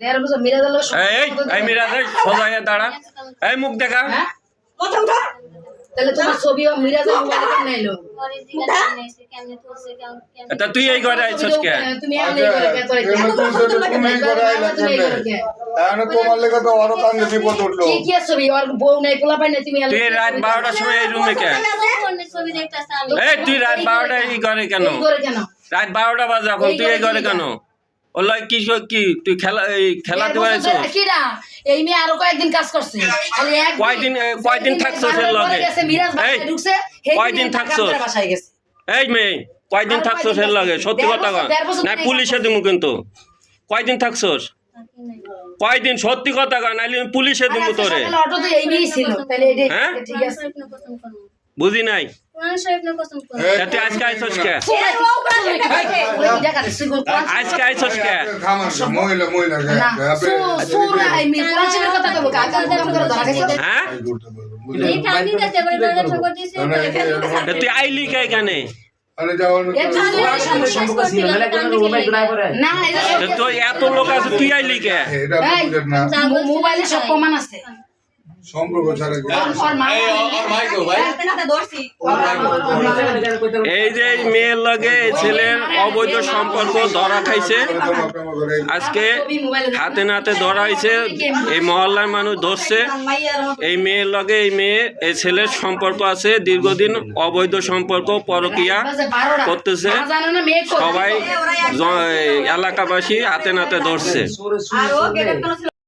এই এই মিরাজ এই সোজা হয়ে দাঁড়া। এই মুখ দেখা। কথা উঠা তাহলে তোমার ছবিও মিরাজের মোবাইলে কেন এলো? তা তুই এই ঘরে আইছস কে? তুমি এমনি করে কে তোরে কে? তুমি তো তুমি আইলা তুমি এই কেন করে কে? এখন তোমার লেগে তো আরও কান্দে বিপদ উঠল। কি কি ছবি ওর বউ নাই পোলা পাই না তুমি তুই রাত বারোটার সময় এই রুমে কে? এই তুই রাত বারোটায় এই ঘরে কেন? কেন? রাত বারোটা বাজে এখন তুই এই ঘরে কেন? ওলা কি কি তুই খেলা এই খেলাতে পারছিস এই মেয়ে আরও কয়েকদিন কাজ করছে। খালি এক কয়দিন কয়দিন থাকছো লগে? মিরাজ এই ঢুকছে সেই কয়দিন থাকছো? ঢাকা বাসায় গেছে। এই মেয়ে কয়দিন আর থাকছো সে লগে? সত্যি কথা না পুলিশে দিমু কিন্তু। কয়দিন থাকছোস কয়দিন? সত্যি কথা কন নাইলে পুলিশে দিমু তোরে। সকালে অটোতে এই মেয়েই ছিল। তাহলে এটাই হ্যাঁ? ঠিক আছে। বুঝি নাই? তা আজকে কে আজকে কে মহিলা মহিলা। হ্যাঁ তুই আইলি কে এত লোক আছে তুই আইলি কে মোবাইলে সব প্রমাণ আছে এই যে এই মেয়ের লগে এই ছেলের অবৈধ সম্পর্ক ধরা খাইছে। আজকে হাতে নাতে ধরা হয়েছে এই মহল্লার মানুষ ধরছে। এই মেয়ের লগে এই মেয়ে এই ছেলের সম্পর্ক আছে দীর্ঘদিন অবৈধ সম্পর্ক পরকিয়া করতেছে? সবাই এলাকাবাসী হাতে নাতে ধরছে।